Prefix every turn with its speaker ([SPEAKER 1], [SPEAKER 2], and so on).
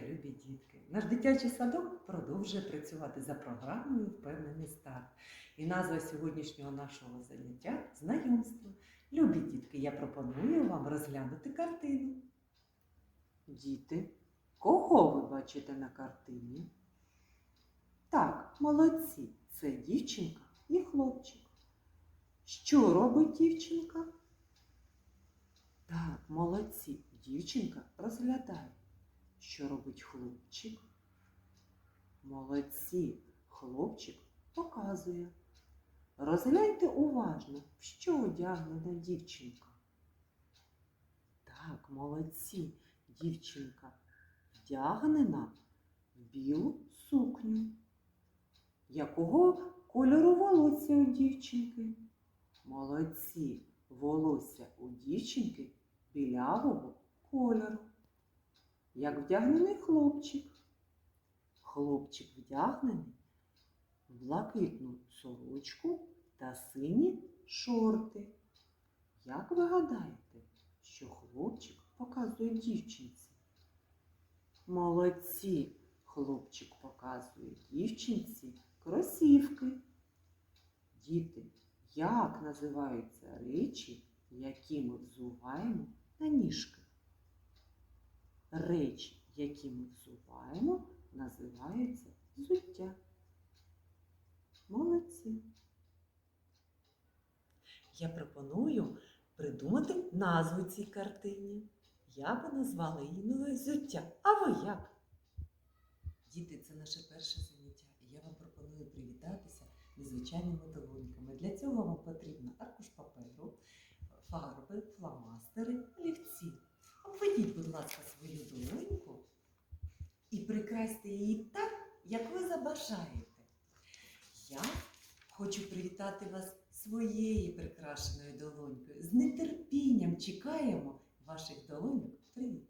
[SPEAKER 1] любі дітки! Наш дитячий садок продовжує працювати за програмою Впевнений старт. І назва сьогоднішнього нашого заняття знайомство. Любі дітки, я пропоную вам розглянути картину. Діти, кого ви бачите на картині? Так, молодці, це дівчинка і хлопчик. Що робить дівчинка? Молодці, дівчинка розглядає. Що робить хлопчик? Молодці, хлопчик показує. Розгляньте уважно, що одягнена дівчинка. Так, молодці, дівчинка вдягнена в білу сукню. Якого кольору волосся у дівчинки? Молодці, волосся у дівчинки білявого кольору. Як вдягнений хлопчик. Хлопчик вдягнений в блакитну сорочку та сині шорти. Як ви гадаєте, що хлопчик показує дівчинці? Молодці, хлопчик показує дівчинці кросівки. Діти, як називаються речі, які ми взуваємо на ніжки? Речі, які ми взуваємо, називаються взуття. Молодці. Я пропоную придумати назву цій картині. Я би назвала її нове взуття. А ви як? Діти, це наше перше заняття, і я вам пропоную привітатися незвичайними долоньками. Для цього вам потрібно аркуш паперу, фарби, фломастери, будь ласка, свою долоньку і прикрасьте її так, як ви забажаєте. Я хочу привітати вас своєю прикрашеною долонькою. З нетерпінням чекаємо ваших долонь. Привіт!